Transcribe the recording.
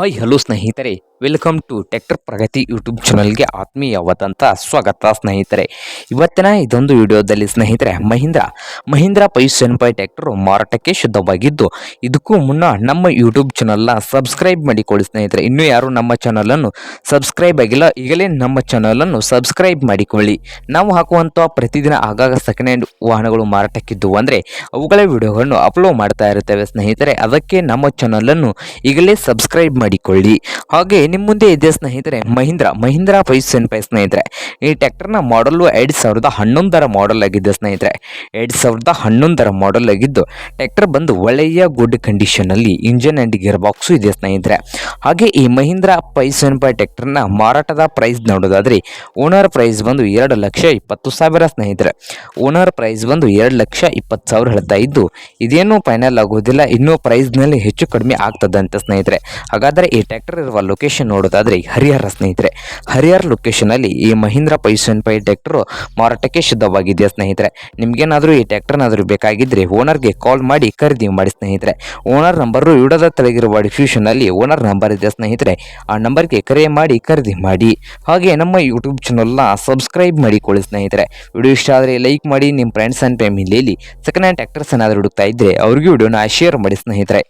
Hi hello ಸ್ನೇಹಿತರೆ welcome to tractor Pragati YouTube ಚಾನಲ್ಗೆ ಆತ್ಮೀಯವಾದಂಥ ಸ್ವಾಗತ ಸ್ನೇಹಿತರೆ. ಇವತ್ತಿನ ಇದೊಂದು ವಿಡಿಯೋದಲ್ಲಿ ಸ್ನೇಹಿತರೆ, Mahindra Mahindra five seven five tractor ಮಾರಾಟಕ್ಕೆ ಶುದ್ಧವಾಗಿದ್ದು, ಇದಕ್ಕೂ ಮುನ್ನ ನಮ್ಮ ಯೂಟ್ಯೂಬ್ ಚಾನಲ್ನ ಸಬ್ಸ್ಕ್ರೈಬ್ ಮಾಡಿಕೊಳ್ಳಿ ಸ್ನೇಹಿತರೆ. ಇನ್ನೂ ಯಾರು ನಮ್ಮ ಚಾನಲನ್ನು ಸಬ್ಸ್ಕ್ರೈಬ್ ಆಗಿಲ್ಲ, ಈಗಲೇ ನಮ್ಮ ಚಾನಲನ್ನು ಸಬ್ಸ್ಕ್ರೈಬ್ ಮಾಡಿಕೊಳ್ಳಿ. ನಾವು ಹಾಕುವಂಥ ಪ್ರತಿದಿನ ಆಗಾಗ ಸೆಕೆಂಡ್ ಹ್ಯಾಂಡ್ ವಾಹನಗಳು ಮಾರಾಟಕ್ಕಿದ್ದು ಅಂದರೆ, ಅವುಗಳ ವಿಡಿಯೋಗಳನ್ನು ಅಪ್ಲೋಡ್ ಮಾಡ್ತಾ ಇರ್ತೇವೆ ಸ್ನೇಹಿತರೆ. ಅದಕ್ಕೆ ನಮ್ಮ ಚಾನಲನ್ನು ಈಗಲೇ ಸಬ್ಸ್ಕ್ರೈಬ್ ಮಾಡಿಕೊಳ್ಳಿ. ಹಾಗೆ ನಿಮ್ಮ ಮುಂದೆ ಇದೆ ಸ್ನೇಹಿತರೆ, ಮಹೀಂದ್ರ ಮಹೀಂದ್ರ ಸೆವೆನ್ ಫೈವ್ ಸ್ನೇಹಿತರೆ, ಈ ಟ್ಯಾಕ್ಟರ್ನ ಮಾಡಲು ಎರಡು ಸಾವಿರದ ಹನ್ನೊಂದರ ಮಾಡಲ್ ಆಗಿದೆ ಸ್ನೇಹಿತರೆ, ಎರಡು ಸಾವಿರದ ಹನ್ನೊಂದರ ಮಾಡಲ್ ಆಗಿದ್ದು ಟ್ಯಾಕ್ಟರ್ ಬಂದು ಒಳ್ಳೆಯ ಗುಡ್ ಕಂಡೀಷನಲ್ಲಿ ಇಂಜನ್ ಆ್ಯಂಡ್ ಗಿಯರ್ ಬಾಕ್ಸು ಇದೆ ಸ್ನೇಹಿತರೆ. ಹಾಗೆ ಈ ಮಹೀಂದ್ರಾ ಸೆವೆನ್ ಫೈವ್ ಟ್ಯಾಕ್ಟರ್ನ ಮಾರಾಟದ ಪ್ರೈಸ್ ನೋಡೋದಾದ್ರೆ ಓನರ್ ಪ್ರೈಸ್ ಬಂದು ಎರಡು ಲಕ್ಷ ಇಪ್ಪತ್ತು ಸಾವಿರ ಸ್ನೇಹಿತರೆ. ಓನರ್ ಪ್ರೈಸ್ ಬಂದು ಎರಡು ಲಕ್ಷ ಇಪ್ಪತ್ತು ಸಾವಿರ ಹೇಳ್ತಾ ಇದ್ದು, ಇದೇನು ಫೈನಲ್ ಆಗೋದಿಲ್ಲ, ಇನ್ನೂ ಪ್ರೈಸ್ನಲ್ಲಿ ಹೆಚ್ಚು ಕಡಿಮೆ ಆಗ್ತದಂತೆ ಸ್ನೇಹಿತರೆ. ಹಾಗಾದರೆ ಈ ಟ್ರ್ಯಾಕ್ಟರ್ ಇರುವ ಲೊಕೇಶನ್ ನೋಡೋದಾದ್ರೆ ಹರಿಹರ ಸ್ನೇಹಿತರೆ. ಹರಿಹರ ಲೊಕೇಶನಲ್ಲಿ ಈ ಮಹೀಂದ್ರ ಪೈಸನ್ ಪೈ ಟ್ರ್ಯಾಕ್ಟರ್ ಮಾರಾಟಕ್ಕೆ ಶುದ್ಧವಾಗಿದೆಯಾ ಸ್ನೇಹಿತರೆ? ನಿಮಗೇನಾದರೂ ಈ ಟ್ರ್ಯಾಕ್ಟರ್ನಾದರೂ ಬೇಕಾಗಿದ್ದರೆ ಓನರ್ಗೆ ಕಾಲ್ ಮಾಡಿ ಖರೀದಿ ಮಾಡಿ ಸ್ನೇಹಿತರೆ. ಓನರ್ ನಂಬರು ವಿಡೋದ ತೆಳಗಿರುವ ಡಿಸ್ಕ್ರಿಪ್ಷನಲ್ಲಿ ಓನರ್ ನಂಬರ್ ಇದೆ ಸ್ನೇಹಿತರೆ? ಆ ನಂಬರ್ಗೆ ಕರೆ ಮಾಡಿ ಖರೀದಿ ಮಾಡಿ. ಹಾಗೆ ನಮ್ಮ ಯೂಟ್ಯೂಬ್ ಚಾನಲ್ನ ಸಬ್ಸ್ಕ್ರೈಬ್ ಮಾಡಿಕೊಳ್ಳಿ ಸ್ನೇಹಿತರೆ. ವಿಡಿಯೋ ಇಷ್ಟ ಆದರೆ ಲೈಕ್ ಮಾಡಿ ನಿಮ್ಮ ಫ್ರೆಂಡ್ಸ್ ಆ್ಯಂಡ್ ಫ್ಯಾಮಿಲಿಯಲ್ಲಿ ಸೆಕೆಂಡ್ ಹ್ಯಾಂಡ್ ಟ್ರ್ಯಾಕ್ಟರ್ಸ್ ಏನಾದರೂ ಹುಡುಕ್ತಾ ಇದ್ದರೆ ಅವ್ರಿಗೂ ವಿಡಿಯೋನ ಶೇರ್ ಮಾಡಿ ಸ್ನೇಹಿತರೆ.